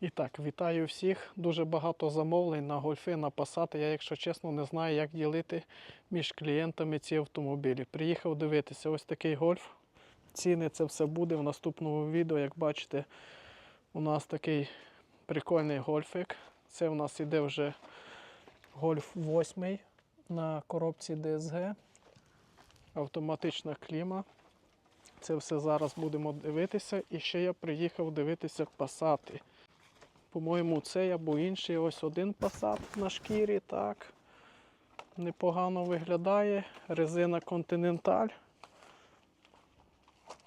І так, вітаю всіх. Дуже багато замовлень на гольфи, на пасати. Я, якщо чесно, не знаю, як ділити між клієнтами ці автомобілі. Приїхав дивитися ось такий гольф. Ціни це все буде в наступному відео. Як бачите, у нас такий прикольний гольфик. Це у нас іде вже гольф 8 на коробці DSG. Автоматична кліма. Це все зараз будемо дивитися. І ще я приїхав дивитися пасати. По-моєму, цей або інший ось один пасат на шкірі, так. Непогано виглядає. Резина Continental.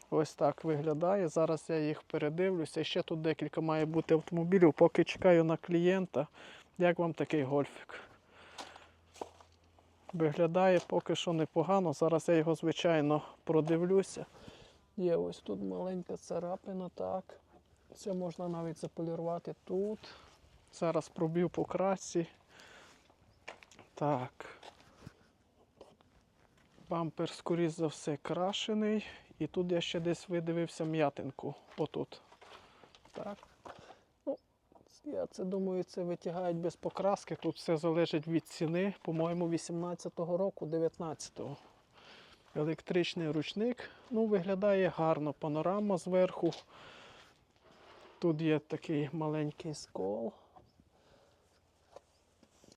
Ось так виглядає. Зараз я їх передивлюся. Ще тут декілька має бути автомобілів, поки чекаю на клієнта. Як вам такий гольфік? Виглядає поки що непогано. Зараз я його, звичайно, продивлюся. Є ось тут маленька царапина, так. Це можна навіть заполірувати тут. Зараз пробів по красці. Так. Бампер, скоріш за все, крашений. І тут я ще десь видивився м'ятинку. Отут. Так. Ну, я це думаю, це витягають без покраски. Тут все залежить від ціни. По-моєму, 18-го року, 19-го. Електричний ручник. Ну, виглядає гарно. Панорама зверху. Тут є такий маленький скол.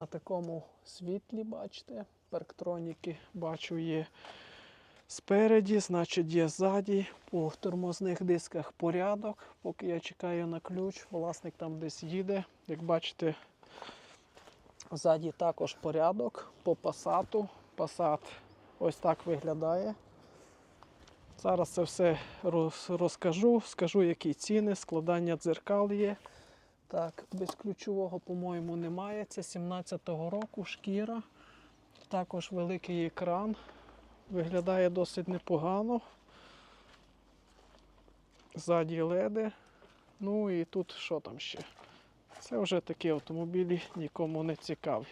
На такому світлі, бачите, парктроніки бачу є спереді, значить є ззаді. По тормозних дисках порядок. Поки я чекаю на ключ, власник там десь їде. Як бачите, ззаді також порядок по пасату. Пасат ось так виглядає. Зараз це все розкажу, скажу, які ціни, складання дзеркал є. Так, безключового, по-моєму, немає. Це 17-го року шкіра. Також великий екран. Виглядає досить непогано. Ззаді леди. Ну і тут що там ще? Це вже такі автомобілі нікому не цікаві.